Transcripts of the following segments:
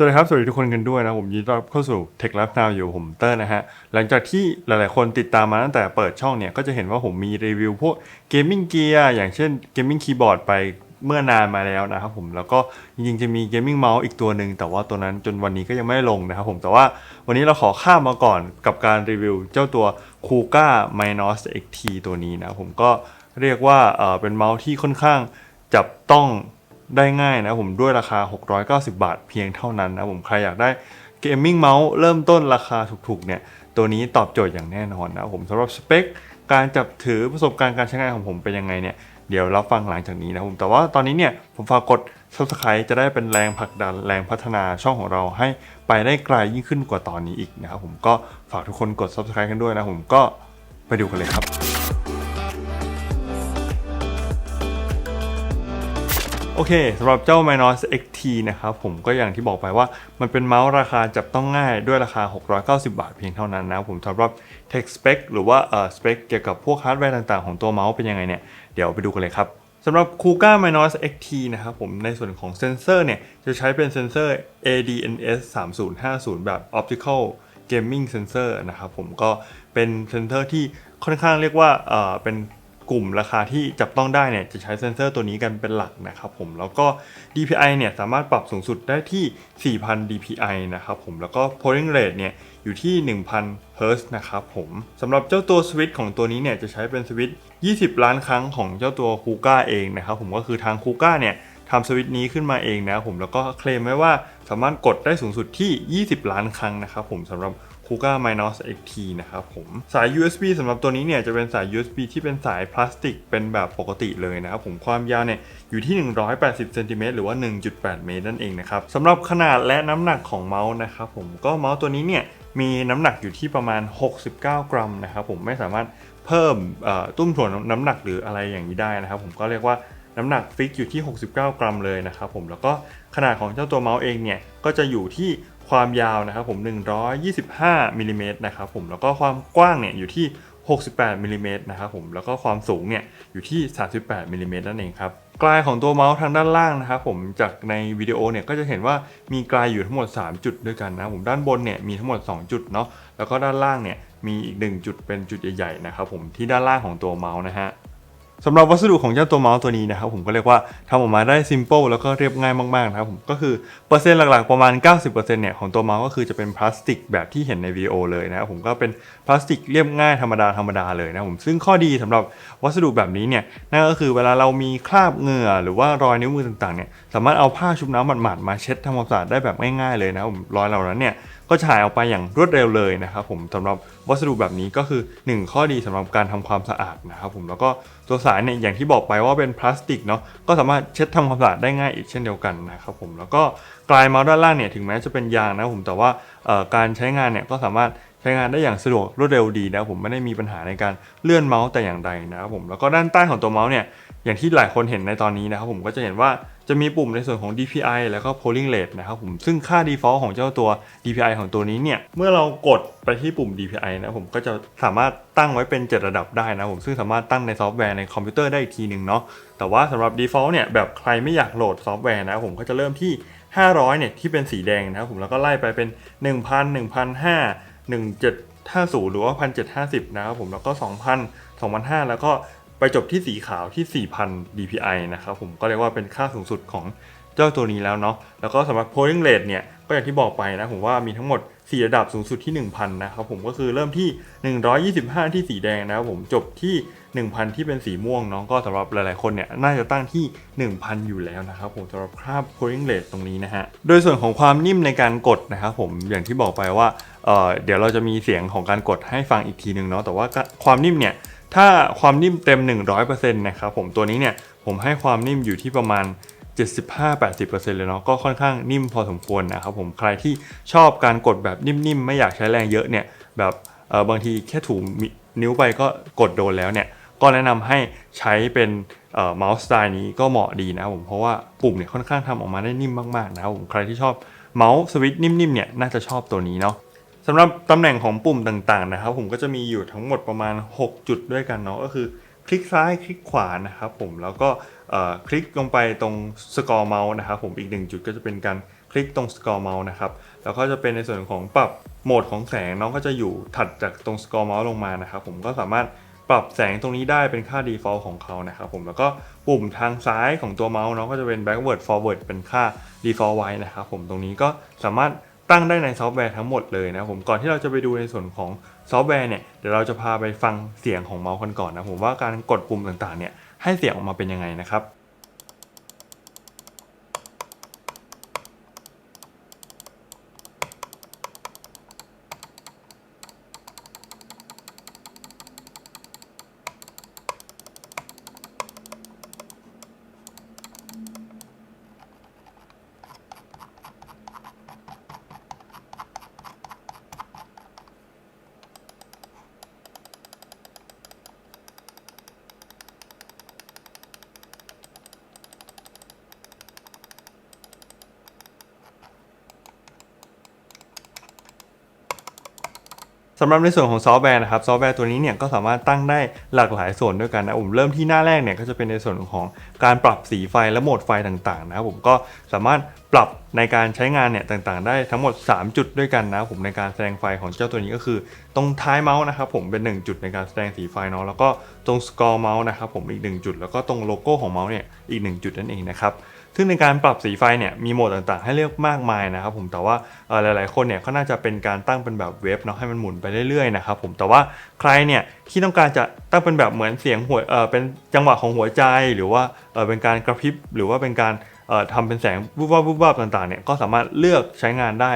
สวัสดีครับ สวัสดีทุกคนกันด้วยนะ ผมยินดีต้อนรับเข้าสู่ Tech Life Now อยู่ผมเตอร์นะฮะ หลังจากที่หลายๆคนติดตามมาตั้งแต่เปิดช่องเนี่ย ก็จะเห็นว่าผมมีรีวิวพวกเกมมิ่งเกียร์อย่างเช่นเกมมิ่งคีย์บอร์ดไปเมื่อนานมาแล้วนะครับผมแล้วก็จริงๆ จะมีเกมมิ่งเมาส์อีกตัวหนึ่งแต่ว่าตัวนั้นจนวันนี้ก็ยังไม่ได้ลงนะครับผมแต่ว่าวันนี้เราขอข้ามมาก่อนกับการรีวิวเจ้าตัว Kuga Minus XT ตัวนี้นะผมก็เรียกว่าเออเป็นเมาส์ที่ค่อนข้างจับต้อง ได้ง่ายนะผมด้วยราคา 690 บาทเพียงเท่านั้นนะผมใครอยากได้เกมมิ่งเมาส์เริ่มต้นราคาถูกๆเนี่ยตัวนี้ตอบโจทย์อย่างแน่นอนนะผมสำหรับสเปคการจับถือประสบการณ์การใช้งานของผมเป็นยังไงเนี่ยเดี๋ยวเราฟังหลังจากนี้นะผมแต่ว่าตอนนี้เนี่ยผมฝากกด subscribe จะได้เป็นแรงผลักดันแรงพัฒนาช่องของเราให้ไปได้ไกลยิ่งขึ้นกว่าตอนนี้อีกนะครับผมก็ฝากทุกคนกด subscribe กันด้วยนะผมก็ไปดูกันเลยครับ โอเคสำหรับเจ้า Minus XT นะครับผมก็อย่างที่บอกไปว่ามันเป็นเมาส์ราคาจับต้องง่ายด้วยราคา 690 บาทเพียงเท่านั้นนะผมสำหรับ Tech Spec หรือว่าเอ่อ Spec เกี่ยวกับพวกฮาร์ดแวร์ต่างๆของตัวเมาส์เป็นยังไงเนี่ย เดี๋ยวไปดูกันเลยครับสำหรับ Kuga Minus XT นะครับผมในส่วนของเซนเซอร์เนี่ยจะใช้เป็นเซนเซอร์ ADNS 3050 แบบ Optical Gaming Sensor นะครับผมก็เป็นเซนเซอร์ที่ค่อนข้างเรียกว่าเอ่อเป็น กลุ่มราคาที่จับต้องได้เนี่ยจะใช้เซนเซอร์ตัวนี้กันเป็นหลักนะครับผมแล้วก็ DPI เนี่ยสามารถปรับสูงสุดได้ที่ 4,000 DPI นะครับผมแล้วก็ polling rate เนี่ยอยู่ที่ 1,000 Hz นะครับผมสำหรับเจ้าตัวสวิตช์ของตัวนี้เนี่ยจะใช้เป็นสวิตช์20 ล้านครั้งของเจ้าตัวคูก้าเองนะครับผมก็คือทางคูก้าเนี่ยทำสวิตช์นี้ขึ้นมาเองนะครับผมแล้วก็เคลมไว้ว่าสามารถกดได้สูงสุดที่ 20 ล้านครั้งนะครับผมสำหรับ Kuga Minus XT นะครับผม สาย USB สำหรับตัวนี้เนี่ยจะเป็นสาย USB ที่เป็นสายพลาสติกเป็นแบบปกติเลยนะครับผมความยาวเนี่ยอยู่ที่ 180เซนติเมตรหรือว่า 1.8 เมตรนั่นเองนะครับสำหรับขนาดและน้ำหนักของเมาส์นะครับผมก็เมาส์ตัวนี้เนี่ยมีน้ำหนักอยู่ที่ประมาณ 69 กรัมนะครับผมไม่สามารถเพิ่มตุ้มถ่วงน้ำหนักหรืออะไรอย่างนี้ได้นะครับผมก็เรียกว่าน้ำหนักฟิกอยู่ที่ 69 กรัมเลยนะครับผมแล้วก็ขนาดของเจ้าตัวเมาส์เองเนี่ยก็จะอยู่ที่ ความยาวนะครับผม 125มิลลิเมตรนะครับผมแล้วก็ความกว้างเนี่ยอยู่ที่ 68มิลลิเมตรนะครับผมแล้วก็ความสูงเนี่ยอยู่ที่ 38มิลลิเมตรนั่นเองครับกลายของตัวเมาส์ทางด้านล่างนะครับผมจากในวิดีโอเนี่ยก็จะเห็นว่ามีกลายอยู่ทั้งหมด 3 จุดด้วยกันนะครับผมด้านบนเนี่ยมีทั้งหมด 2 จุดเนาะแล้วก็ด้านล่างเนี่ยมีอีก 1 จุดเป็นจุดใหญ่ๆนะครับผมที่ด้านล่างของตัวเมาส์นะฮะ สำหรับวัสดุของเจ้าตัวเมาส์ตัวนี้นะครับผมก็เรียกว่าทำออกมาได้ซิมเปิลแล้วก็เรียบง่ายมากๆนะครับผมก็คือเปอร์เซ็นต์หลักๆประมาณ 90%เนี่ยของตัวเมาส์ก็คือจะเป็นพลาสติกแบบที่เห็นในวิดีโอเลยนะครับผมก็เป็นพลาสติกเรียบง่ายธรรมดาธรรมดาเลยนะครับผมซึ่งข้อดีสำหรับวัสดุแบบนี้เนี่ยนั่นก็คือเวลาเรามีคราบเหงื่อหรือว่ารอยนิ้วมือต่างๆเนี่ยสามารถเอาผ้าชุบน้ำหมาดๆมาเช็ดทำความสะอาดได้แบบง่ายๆเลยนะครับผมรอยเหล่านั้นเนี่ยก็จะหายออกไปอย่างรวดเร็วเลยนะครับผมสำหรับวัสดุแบบนี้ก็คือ 1 ข้อดีสำหรับการทำความสะอาดนะครับผมแล้วก็ตัวสายเนี่ยอย่างที่บอกไปว่าเป็นพลาสติกเนาะก็สามารถเช็ดทำความสะอาดได้ง่ายอีกเช่นเดียวกันนะครับผมแล้วก็กลายเมาส์ด้านล่างเนี่ยถึงแม้จะเป็นยางนะครับผมแต่ว่าการใช้งานเนี่ยก็สามารถใช้งานได้อย่างสะดวกรวดเร็วดีนะครับผมไม่ได้มีปัญหาในการเลื่อนเมาส์แต่อย่างใดนะครับผมแล้วก็ด้านใต้ของตัวเมาส์เนี่ยอย่างที่หลายคนเห็นในตอนนี้นะครับผมก็จะเห็นว่า จะมีปุ่มในส่วนของ DPI แล้วก็ polling rate นะครับผม ซึ่งค่า default ของเจ้าตัว DPI ของตัวนี้เนี่ย เมื่อเรากดไปที่ปุ่ม DPI นะผมก็จะสามารถตั้งไว้เป็น 7 ระดับได้นะผม ซึ่งสามารถตั้งในซอฟต์แวร์ในคอมพิวเตอร์ได้อีกทีหนึ่งเนาะ แต่ว่าสำหรับ default เนี่ยแบบใครไม่อยากโหลดซอฟต์แวร์นะผมก็จะเริ่มที่ 500 เนี่ยที่เป็นสีแดงนะครับผมแล้วก็ไล่ไปเป็น 1,000 1,500 1750 หรือว่า 1,750 นะครับผมแล้วก็ 2,000 2,500 แล้วก็ ไปจบที่สีขาวที่ 4,000 dpi นะครับผมก็เรียกว่าเป็นค่าสูงสุดของเจ้าตัวนี้แล้วเนาะแล้วก็สำหรับ polling rate เนี่ยก็อย่างที่บอกไปนะผมว่ามีทั้งหมด 4 ระดับสูงสุดที่ 1,000 นะครับผมก็คือเริ่มที่ 125 ที่สีแดงนะครับผมจบที่ 1,000 ที่เป็นสีม่วงเนาะก็สำหรับหลายๆคนเนี่ยน่าจะตั้งที่ 1,000 อยู่แล้วนะครับผมสำหรับค่า polling rate ตรงนี้นะฮะโดยส่วนของความนิ่มในการกดนะครับผมอย่างที่บอกไปว่าเเดี๋ยวเราจะมีเสียงของการกดให้ฟังอีกทีหนึ่งเนาะแต่ว่าความนิ่มเนี่ย ถ้าความนิ่มเต็ม 100%นะครับผมตัวนี้เนี่ยผมให้ความนิ่มอยู่ที่ประมาณ 75-80%เลยเนาะก็ค่อนข้างนิ่มพอสมควรนะครับผมใครที่ชอบการกดแบบนิ่มๆ ไม่อยากใช้แรงเยอะเนี่ยแบบเออบางทีแค่ถูนิ้วไปก็กดโดนแล้วเนี่ยก็แนะนำให้ใช้เป็นเอ่อเมาส์สไตล์นี้ก็เหมาะดีนะครับผมเพราะว่าปุ่มเนี่ยค่อนข้างทำออกมาได้นิ่มมากๆนะครับผมใครที่ชอบเมาส์สวิตช์นิ่มๆเนี่ยน่าจะชอบตัวนี้เนาะ สำหรับตำแหน่งของปุ่มต่างๆนะครับ ผมก็จะมีอยู่ทั้งหมดประมาณ 6 จุดด้วยกันเนาะก็คือคลิกซ้ายคลิกขวานะครับผมแล้วก็คลิกลงไปตรงสกอร์เมาส์นะครับผมอีกหนึ่งจุดก็จะเป็นการคลิกตรง Score Mouse นะครับแล้วก็จะเป็นในส่วนของปรับโหมดของแสงน้องก็จะอยู่ถัดจากตรง Score Mouse ลงมานะครับผมก็สามารถปรับแสงตรงนี้ได้เป็นค่า default ของเขานะครับผมแล้วก็ปุ่มทางซ้ายของตัวเมาส์เนาะก็จะเป็น backward forward เป็นค่า default ไว้นะครับผมตรงนี้ก็สามารถ ตั้งได้ในซอฟต์แวร์ทั้งหมดเลยนะผมก่อนที่เราจะไปดูในส่วนของซอฟต์แวร์เนี่ยเดี๋ยวเราจะพาไปฟังเสียงของเมาส์กันก่อนนะผมว่าการกดปุ่มต่างๆเนี่ยให้เสียงออกมาเป็นยังไงนะครับ สำหรับในส่วนของซอฟต์แวร์นะครับซอฟต์แวร์ตัวนี้เนี่ยก็สามารถตั้งได้หลากหลายส่วนด้วยกันนะผมเริ่มที่หน้าแรกเนี่ยก็จะเป็นในส่วนของการปรับสีไฟและโหมดไฟต่างๆนะครับผมก็สามารถปรับในการใช้งานเนี่ยต่างๆ ได้ทั้งหมด 3 จุดด้วยกันนะผมในการแสดงไฟของเจ้าตัวนี้ก็คือตรงท้ายเมาส์นะครับผมเป็น 1 จุดในการแสดงสีไฟเนาะแล้วก็ตรงสกอร์เมาส์นะครับผมอีก 1 จุด แล้วก็ตรงโลโก้ของเมาส์เนี่ยอีก 1 จุดนั่นเองนะครับ ซึ่งในการปรับสีไฟเนี่ยมีโหมดต่างๆ ให้เลือกมากมายนะครับผมแต่ว่าหลายๆคนเนี่ยก็น่าจะเป็นการตั้งเป็นแบบเวฟเนาะให้มันหมุนไปเรื่อยๆนะครับผมแต่ว่าใครเนี่ยที่ต้องการจะตั้งเป็นแบบเหมือนเสียงหัวเออเป็นจังหวะของหัวใจหรือว่าเออเป็นการกระพริบหรือว่าเป็นการเออทำเป็นแสงวุบวับวุบวับต่างๆเนี่ยก็สามารถเลือกใช้งานได้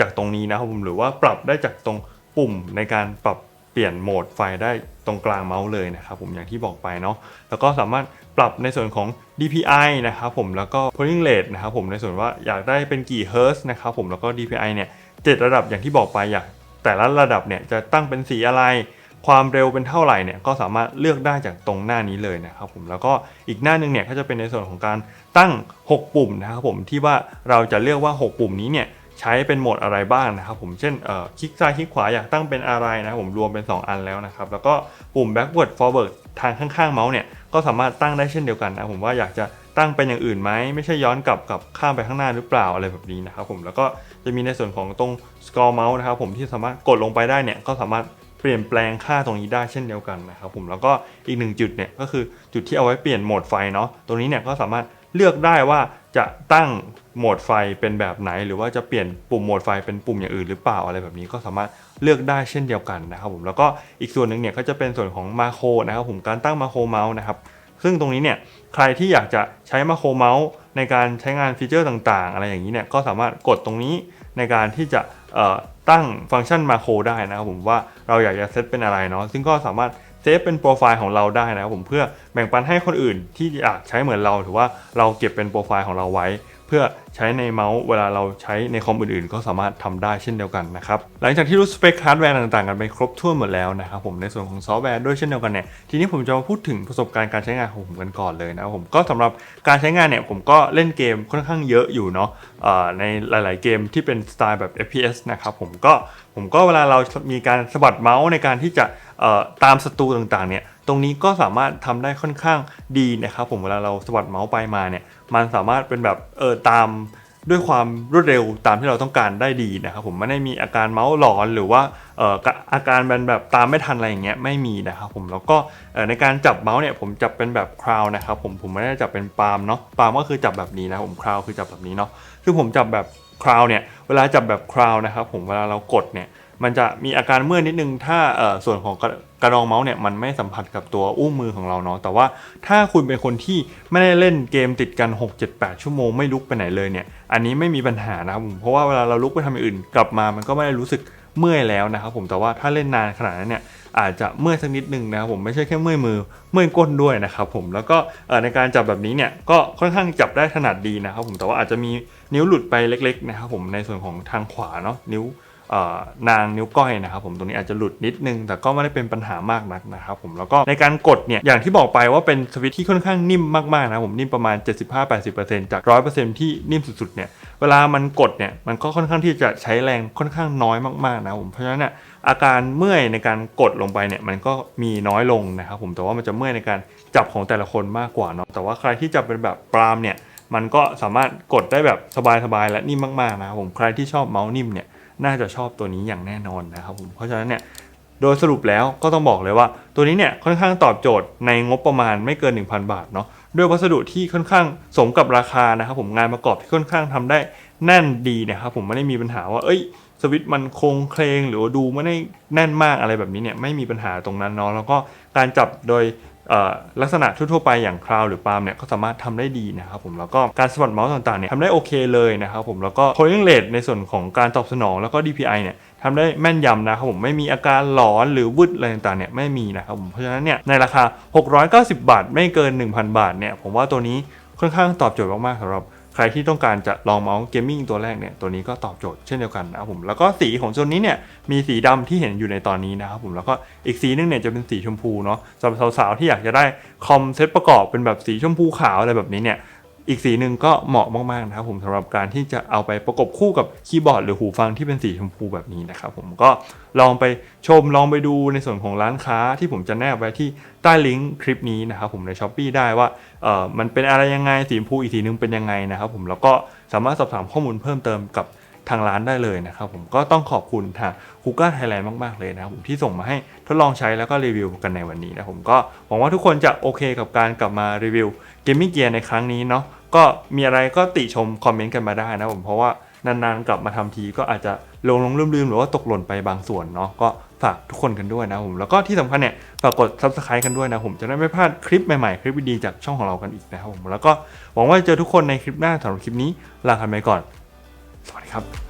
จากตรงนี้นะครับผมหรือว่าปรับได้จากตรงปุ่มในการปรับเปลี่ยนโหมดไฟได้ตรงกลางเมาส์เลยนะครับผมอย่างที่บอกไปเนาะแล้วก็สามารถ ปรับในส่วนของ DPI นะครับผมแล้วก็ polling rate นะครับผมในส่วนว่าอยากได้เป็นกี่เฮิร์ตซ์นะครับผมแล้วก็ DPI เนี่ยเจ็ดระดับอย่างที่บอกไปอยากแต่ละระดับเนี่ยจะตั้งเป็นสีอะไร ความเร็วเป็นเท่าไหร่เนี่ยก็สามารถเลือกได้จากตรงหน้านี้เลยนะครับผมแล้วก็อีกหน้านึงเนี่ยก็จะเป็นในส่วนของการตั้ง 6 ปุ่มนะครับผมที่ว่าเราจะเลือกว่า 6 ปุ่มนี้เนี่ยใช้เป็นโหมดอะไรบ้างนะครับผมเช่นคลิกซ้ายคลิกขวาอยากตั้งเป็นอะไรนะครับผมรวมเป็น 2 อันแล้วนะครับแล้วก็ปุ่ม backward forward ทางข้างๆเมาส์เนี่ยก็สามารถตั้งได้เช่นเดียวกันนะผมว่าอยากจะตั้งเป็นอย่างอื่นไหมไม่ใช่ย้อนกลับกับข้ามไปข้างหน้าหรือเปล่าอะไรแบบนี้นะครับผมแล้วก็จะมีในส่วนของตรง score mouse นะครับผมที่สามารถกดลงไปได้เนี่ยก็สามารถเปลี่ยนแปลงค่าตรงนี้ได้เช่นเดียวกันนะครับผมแล้วก็อีกหนึ่งจุดเนี่ยก็คือจุดที่เอาไว้เปลี่ยนโหมดไฟเนาะตรงนี้เนี่ยก็สามารถเลือกได้ว่าจะตั้ง โหมดไฟเป็นแบบไหน หรือว่าจะเปลี่ยนปุ่มโหมดไฟเป็นปุ่มอย่างอื่นหรือเปล่าอะไรแบบนี้ก็สามารถเลือกได้เช่นเดียวกันนะครับผมแล้วก็อีกส่วนหนึ่งเนี่ยก็จะเป็นส่วนของมาโครนะครับผมการตั้งมาโครเมาส์นะครับซึ่งตรงนี้เนี่ยใครที่อยากจะใช้มาโครเมาส์ในการใช้งานฟีเจอร์ต่างๆ อะไรอย่างนี้เนี่ยก็สามารถกดตรงนี้ในการที่จะตั้งฟังก์ชันมาโครได้นะครับผมว่าเราอยากจะเซตเป็นอะไรเนาะซึ่งก็สามารถเซฟเป็นโปรไฟล์ของเราได้นะครับผมเพื่อแบ่งปันให้คนอื่นที่อยากใช้เหมือนเรา ถือว่าเราเก็บเป็นโปรไฟล์ของเราไว้ เพื่อใช้ในเมาส์เวลาเราใช้ในคอมอื่นๆ ก็สามารถทำได้เช่นเดียวกันนะครับหลังจากที่รู้สเปคฮาร์ดแวร์ต่างๆกันไปครบถ้วนหมดแล้วนะครับผมในส่วนของซอฟต์แวร์ด้วยเช่นเดียวกันเนี่ยทีนี้ผมจะมาพูดถึงประสบการณ์การใช้งานของผมกันก่อนเลยนะครับผมก็สำหรับการใช้งานเนี่ยผมก็เล่นเกมค่อนข้างเยอะอยู่เนาะในหลาย ๆ เกมที่เป็นสไตล์แบบ FPS นะครับผมก็ผมก็เวลาเรามีการสะบัดเมาส์ในการที่จะ ตามศัตรูต่างๆเนี่ยตรงนี้ก็สามารถทำได้ค่อนข้างดีนะครับผมเวลาเราสะบัดเมาส์ไปมาเนี่ยมันสามารถเป็นแบบเออตามด้วยความรวดเร็วตามที่เราต้องการได้ดีนะครับผมไม่ได้มีอาการเมาส์หลอนหรือว่าเอออาการเป็นแบบตามไม่ทันอะไรอย่างเงี้ยไม่มีนะครับผมแล้วก็ในการจับเมาส์เนี่ยผมจับเป็นแบบคราวนะครับผมผมไม่ได้จับเป็นปาล์มเนาะปาล์มก็คือจับแบบนี้นะผมคราวคือจับแบบนี้เนาะคือผมจับแบบคราวเนี่ยเวลาจับแบบคราวนะครับผมเวลาเรากดเนี่ย มันจะมีอาการเมื่อยนิดนึงถ้าส่วนของกระระดองเมาส์เนี่ยมันไม่สัมผัสกับตัวอุ้งมือของเราเนาะแต่ว่าถ้าคุณเป็นคนที่ไม่ได้เล่นเกมติดกัน 6 7 8 ชั่วโมงไม่ลุกไปไหนเลยเนี่ยอันนี้ไม่มีปัญหานะครับผมเพราะว่าเวลาเราลุกไปทำอย่างอื่นกลับมามันก็ไม่ได้รู้สึกเมื่อยแล้วนะครับผมแต่ว่าถ้าเล่นนานขนาดนั้นเนี่ยอาจจะเมื่อยสักนิดนึงนะครับผมไม่ใช่แค่เมื่อยมือเมื่อยก้นด้วยนะครับผมแล้วก็ในการจับแบบนี้เนี่ยก็ค่อนข้างจับได้ถนัดดีนะครับผมแต่ว่าอาจจะมีนิ้วหลุดไปเล็กๆนะครับผมในส่วนของทางขวาเนาะนิ้ว นางนิ้วก้อยนะครับผมตรงนี้อาจจะหลุดนิดนึง แต่ก็ไม่ได้เป็นปัญหามากนักนะครับผมแล้วก็ในการกดเนี่ยอย่างที่บอกไปว่าเป็นสวิตที่ค่อนข้างนิ่มมากๆนะผมนิ่มประมาณ 75-80%จาก 100%ที่นิ่มสุดๆเนี่ยเวลามันกดเนี่ยมันก็ค่อนข้างที่จะใช้แรงค่อนข้างน้อยมากๆนะผมเพราะฉะนั้นเนี่ยอาการเมื่อยในการกดลงไปเนี่ยมันก็มีน้อยลงนะครับผมแต่ว่ามันจะเมื่อยในการจับของแต่ละคนมากกว่าเนาะแต่ว่าใครที่จับเป็นแบบปรามเนี่ยมันก็สามารถกดได้แบบสบายๆและนิ่มมากๆนะครับผมใครที่ชอบเมาส์นิ่มเนี่ย น่าจะชอบตัวนี้อย่างแน่นอนนะครับผมเพราะฉะนั้นเนี่ยโดยสรุปแล้วก็ต้องบอกเลยว่า ตัวนี้เนี่ยค่อนข้างตอบโจทย์ในงบประมาณไม่เกิน 1,000 บาทเนาะด้วยวัสดุที่ค่อนข้างสมกับราคานะครับผมงานประกอบที่ค่อนข้างทำได้แน่นดีนะครับผมไม่ได้มีปัญหาว่าเอ้ยสวิตช์มันโครงเคลงหรือว่าดูไม่ได้แน่นมากอะไรแบบนี้เนี่ยไม่มีปัญหาตรงนั้นเนาะแล้วก็การจับโดย ลักษณะทั่วๆไปอย่างคราวหรือปาล์มเนี่ยก็สามารถทำได้ดีนะครับผมแล้วก็การสปอตเมาส์ต่างๆเนี่ยทำได้โอเคเลยนะครับผมแล้วก็ polling rate ในส่วนของการตอบสนองแล้วก็ DPI เนี่ยทำได้แม่นยำนะครับผมไม่มีอาการหลอนหรือวุดอะไรต่างๆเนี่ยไม่มีนะครับผมเพราะฉะนั้นเนี่ยในราคา 690 บาท ไม่เกิน 1,000 บาทเนี่ยผมว่าตัวนี้ค่อนข้างตอบโจทย์มากๆสำหรับ ใครที่ต้องการจะลองเมาส์เกมมิ่งตัวแรกเนี่ยตัวนี้ก็ตอบโจทย์เช่นเดียวกันนะครับผมแล้วก็สีของตัวนี้เนี่ยมีสีดำที่เห็นอยู่ในตอนนี้นะครับผมแล้วก็อีกสีหนึงเนี่ยจะเป็นสีชมพูเนาะสำหรับสาวๆที่อยากจะได้คอมเซ็ตประกอบเป็นแบบสีชมพูขาวอะไรแบบนี้เนี่ย อีกสีหนึ่งก็เหมาะมากๆนะครับผมสำหรับการที่จะเอาไปประกบคู่กับคีย์บอร์ดหรือหูฟังที่เป็นสีชมพูแบบนี้นะครับผมก็ลองไปชมลองไปดูในส่วนของร้านค้าที่ผมจะแนบไว้ที่ใต้ลิงก์คลิปนี้นะครับผมใน s h อ p e e ได้ว่าเออมันเป็นอะไรยังไงสีชมพูอีกสีหนึ่งเป็นยังไงนะครับผมแล้วก็สามารถสอบถามข้อมูลเพิ่มเติมกับ ทางร้านได้เลยนะครับผมก็ต้องขอบคุณทาง h ูก้าไทยแลนด์มากๆเลยนะครับผมที่ส่งมาให้ทดลองใช้แล้วก็รีวิวกันในวันนี้นะผมก็หวังว่าทุกคนจะโอเคกับการกลับมารีวิวเกมมิ่งเกียร์ในครั้งนี้เนาะก็มีอะไรก็ติชมคอมเมนต์กันมาได้นะผมเพราะว่านานๆกลับมาทำทีก็อาจจะลงลงลืมๆหรือว่าตกหล่นไปบางส่วนเนาะก็ฝากทุกคนกันด้วยนะผมแล้วก็ที่สำคัญเนี่ยฝากกด subscribe กันด้วยนะผมจะได้ไม่พลาดคลิปใหม่ๆ คลิปดีๆจากช่องของเรากันอีกนะครับผมแล้วก็หวังว่าจะเจอทุกคนในคลิปหน้าสำหรับคลิปนี้ลากันไปก่อน สวัสดีครับ